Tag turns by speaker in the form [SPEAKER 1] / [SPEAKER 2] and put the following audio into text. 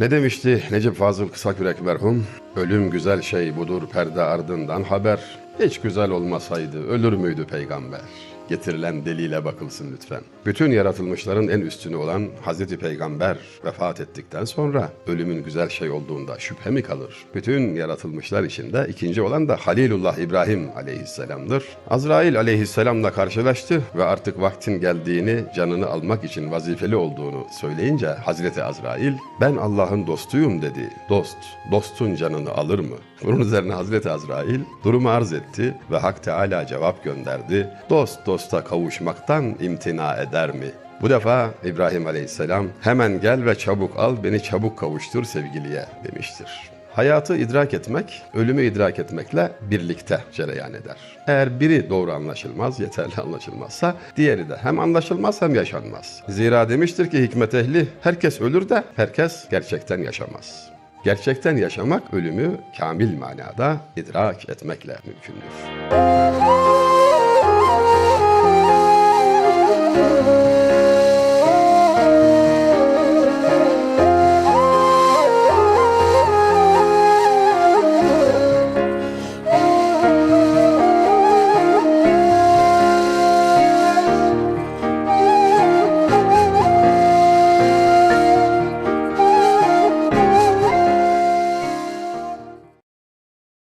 [SPEAKER 1] Ne demişti Necip Fazıl Kısakürek merhum? Ölüm güzel şey budur perde ardından haber. Hiç güzel olmasaydı ölür müydü peygamber? Getirilen deliyle bakılsın lütfen. Bütün yaratılmışların en üstünü olan Hazreti Peygamber vefat ettikten sonra ölümün güzel şey olduğunda şüphe mi kalır? Bütün yaratılmışlar içinde ikinci olan da Halilullah İbrahim aleyhisselamdır. Azrail aleyhisselamla karşılaştı ve artık vaktin geldiğini canını almak için vazifeli olduğunu söyleyince Hazreti Azrail ben Allah'ın dostuyum dedi. Dost, dostun canını alır mı? Bunun üzerine Hazreti Azrail durumu arz etti ve Hak Teala cevap gönderdi. Dost dosta kavuşmaktan imtina eder mi? Bu defa İbrahim Aleyhisselam hemen gel ve çabuk al beni çabuk kavuştur sevgiliye demiştir. Hayatı idrak etmek, ölümü idrak etmekle birlikte cereyan eder. Eğer biri doğru anlaşılmaz, yeterli anlaşılmazsa diğeri de hem anlaşılmaz hem yaşanmaz. Zira demiştir ki hikmet ehli herkes ölür de herkes gerçekten yaşamaz. Gerçekten yaşamak ölümü kamil manada idrak etmekle mümkündür.